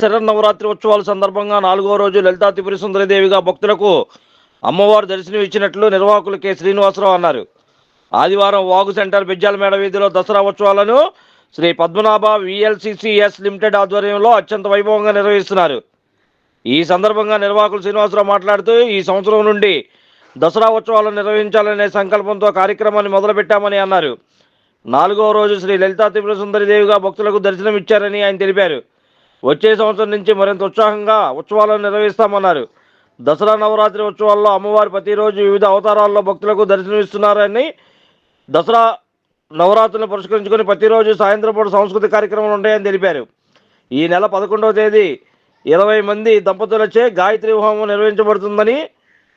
శరన్నవరాత్రి ఉత్సవాల సందర్భంగా నాలుగో రోజు లలితా త్రిపురి సుందరదేవిగా భక్తులకు అమ్మవారు దర్శనం ఇచ్చినట్లు నిర్వాహకులు కె. శ్రీనివాసరావు అన్నారు. ఆదివారం వాగు సెంటర్ బిజ్జాల మేడ వీధిలో దసరా ఉత్సవాలను శ్రీ పద్మనాభ విఎల్సిసిఎస్ లిమిటెడ్ ఆధ్వర్యంలో అత్యంత వైభవంగా నిర్వహిస్తున్నారు. ఈ సందర్భంగా నిర్వాహకులు శ్రీనివాసరావు మాట్లాడుతూ ఈ సంవత్సరం నుండి దసరా ఉత్సవాలను నిర్వహించాలనే సంకల్పంతో కార్యక్రమాన్ని మొదలుపెట్టామని అన్నారు. నాలుగో రోజు శ్రీ లలితా త్రిపుర సుందరిదేవిగా భక్తులకు దర్శనం ఇచ్చారని ఆయన తెలిపారు. వచ్చే సంవత్సరం నుంచి మరింత ఉత్సాహంగా ఉత్సవాలను నిర్వహిస్తామన్నారు. దసరా నవరాత్రి ఉత్సవాల్లో అమ్మవారు ప్రతిరోజు వివిధ అవతారాల్లో భక్తులకు దర్శనమిస్తున్నారని దసరా నవరాత్రులను పురస్కరించుకొని ప్రతిరోజు సాయంత్రం పూట సాంస్కృతిక కార్యక్రమాలు ఉంటాయని తెలిపారు. ఈ నెల పదకొండవ తేదీ ఇరవై మంది దంపతులచే గాయత్రి హోమం నిర్వహించబడుతుందని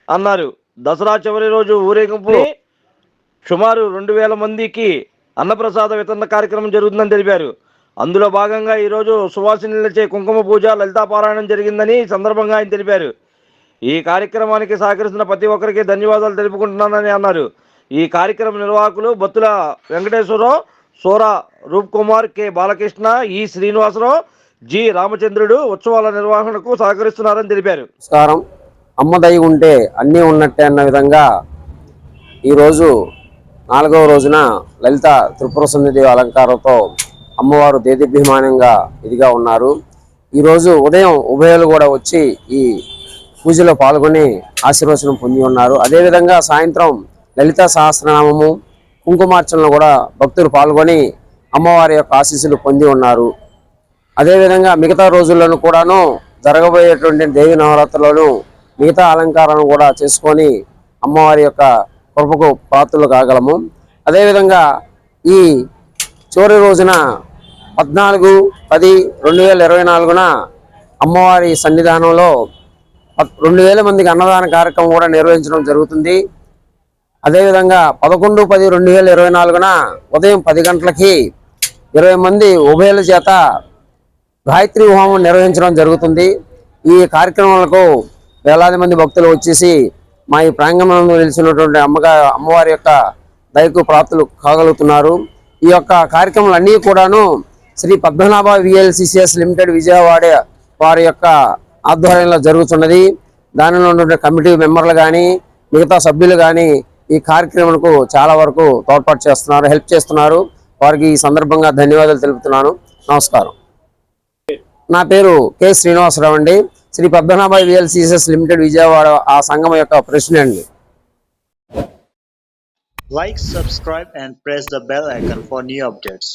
అన్నారు. దసరా చివరి రోజు ఊరేగింపు సుమారు రెండు వేల మందికి అన్నప్రసాద వితరణ కార్యక్రమం జరుగుతుందని తెలిపారు. అందులో భాగంగా ఈరోజు సువాసినులచే కుంకుమ పూజ లలితా పారాయణం జరిగిందని సందర్భంగా ఆయన తెలిపారు. ఈ కార్యక్రమానికి సహకరిస్తున్న ప్రతి ఒక్కరికి ధన్యవాదాలు తెలుపుకుంటున్నానని అన్నారు. ఈ కార్యక్రమ నిర్వాహకులు Battula Venkateswararao Swaroop Kumar K Balakrishna E Srinivasarao G రామచంద్రుడు ఉత్సవాల నిర్వహణకు సహకరిస్తున్నారని తెలిపారు. నమస్కారం. అమ్మదై ఉంటే అన్నీ ఉన్నట్టే అన్న విధంగా ఈరోజు నాలుగవ రోజున లలిత త్రిపుర సుందరి అలంకారంతో అమ్మవారు దేదీభిమానంగా ఇదిగా ఉన్నారు. ఈరోజు ఉదయం ఉభయలు కూడా వచ్చి ఈ పూజలో పాల్గొని ఆశీర్వచనం పొంది ఉన్నారు. అదేవిధంగా సాయంత్రం లలిత సహస్రనామము కుంకుమార్చనలో కూడా భక్తులు పాల్గొని అమ్మవారి యొక్క ఆశీస్సులు పొంది ఉన్నారు. అదేవిధంగా మిగతా రోజుల్లోనూ కూడాను జరగబోయేటువంటి దేవి నవరాత్రులను మిగతా అలంకారాలను కూడా చేసుకొని అమ్మవారి యొక్క కృపకు పాత్రలు కాగలము. అదేవిధంగా ఈ చివరి రోజున పద్నాలుగు పది రెండు వేల ఇరవై నాలుగున అమ్మవారి సన్నిధానంలో పద్- రెండు వేల మందికి అన్నదాన కార్యక్రమం కూడా నిర్వహించడం జరుగుతుంది. అదేవిధంగా పదకొండు పది రెండు వేల ఇరవై నాలుగున ఉదయం పది గంటలకి ఇరవై మంది ఉభయల చేత గాయత్రి హోమం నిర్వహించడం జరుగుతుంది. ఈ కార్యక్రమాలకు వేలాది మంది భక్తులు వచ్చేసి మా ఈ ప్రాంగణంలో నిలిచినటువంటి అమ్మగా అమ్మవారి యొక్క దయకు ప్రాప్తులు కాగలుగుతున్నారు. ఈ యొక్క కార్యక్రమాలన్నీ కూడాను శ్రీ పద్మనాభ విఎల్సిసిఎస్ లిమిటెడ్ విజయవాడ వారి యొక్క ఆధ్వర్యంలో జరుగుతున్నది. దానిలో ఉన్నటువంటి కమిటీ మెంబర్లు కానీ మిగతా సభ్యులు కానీ ఈ కార్యక్రమంకు చాలా వరకు తోడ్పాటు చేస్తున్నారు హెల్ప్ చేస్తున్నారు. వారికి ఈ సందర్భంగా ధన్యవాదాలు తెలుపుతున్నాను. నమస్కారం. నా పేరు కె శ్రీనివాసరావు అండి. శ్రీ పద్మనాభ విఎల్సిఎస్ లిమిటెడ్ విజయవాడ ఆ సంఘం యొక్క president Like, subscribe, and press the bell icon for new updates.